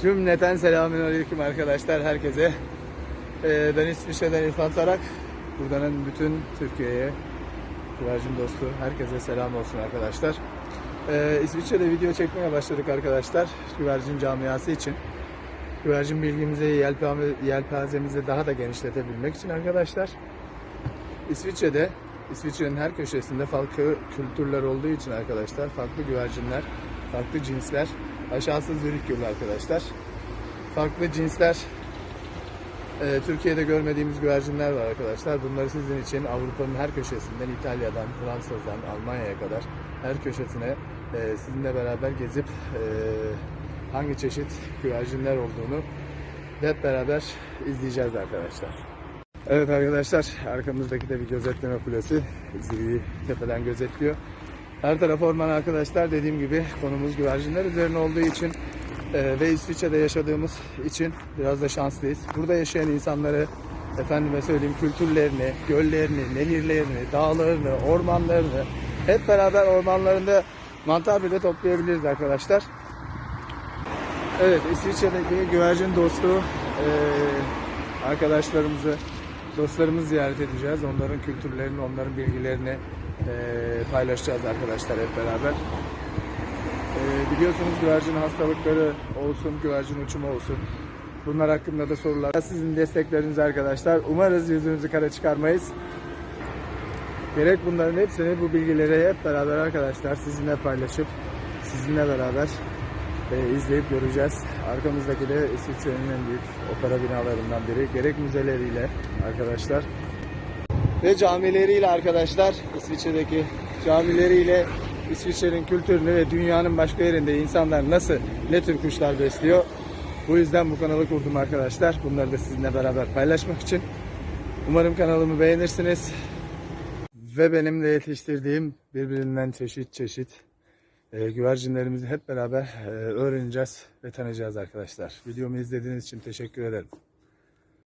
Cümleten selamünaleyküm arkadaşlar herkese. Ee, ben İsviçre'den İrfan Tarak. Buradan bütün Türkiye'ye, güvercin dostu herkese selam olsun arkadaşlar. Ee, İsviçre'de video çekmeye başladık arkadaşlar. Güvercin camiası için. Güvercin bilgimizi, yelpazemizi daha da genişletebilmek için arkadaşlar. İsviçre'de, İsviçre'nin her köşesinde farklı kültürler olduğu için arkadaşlar, farklı güvercinler, farklı cinsler, aşağısı Zürich Gölü arkadaşlar. Farklı cinsler, e, Türkiye'de görmediğimiz güvercinler var arkadaşlar. Bunları sizin için Avrupa'nın her köşesinden, İtalya'dan, Fransa'dan, Almanya'ya kadar her köşesine e, sizinle beraber gezip e, hangi çeşit güvercinler olduğunu hep beraber izleyeceğiz arkadaşlar. Evet arkadaşlar arkamızdaki de bir gözetleme kulesi zirveyi tepeden gözetliyor. Her taraf orman arkadaşlar dediğim gibi konumuz güvercinler üzerine olduğu için e, ve İsviçre'de yaşadığımız için biraz da şanslıyız. Burada yaşayan insanları efendime söyleyeyim kültürlerini, göllerini, nehirlerini, dağlarını, ormanlarını hep beraber ormanlarında mantar bile toplayabiliriz arkadaşlar. Evet İsviçre'deki güvercin dostu e, arkadaşlarımızı, dostlarımızı ziyaret edeceğiz. Onların kültürlerini, onların bilgilerini e, paylaşacağız arkadaşlar hep beraber. E, biliyorsunuz güvercin hastalıkları olsun, güvercin uçumu olsun. Bunlar hakkında da sorular. Sizin destekleriniz arkadaşlar. Umarız yüzünüzü kara çıkarmayız. Gerek bunların hepsini bu bilgileri hep beraber arkadaşlar sizinle paylaşıp sizinle beraber e, izleyip göreceğiz. Arkamızdaki de İsviçre'nin en büyük opera binalarından biri. Gerek müzeleriyle arkadaşlar ve camileriyle arkadaşlar İsviçre'deki camileriyle İsviçre'nin kültürünü ve dünyanın başka yerinde insanlar nasıl ne tür kuşlar besliyor. Bu yüzden bu kanalı kurdum arkadaşlar. Bunları da sizinle beraber paylaşmak için. Umarım kanalımı beğenirsiniz. Ve benim de yetiştirdiğim birbirinden çeşit çeşit e, güvercinlerimizi hep beraber e, öğreneceğiz ve tanıyacağız arkadaşlar. Videomu izlediğiniz için teşekkür ederim.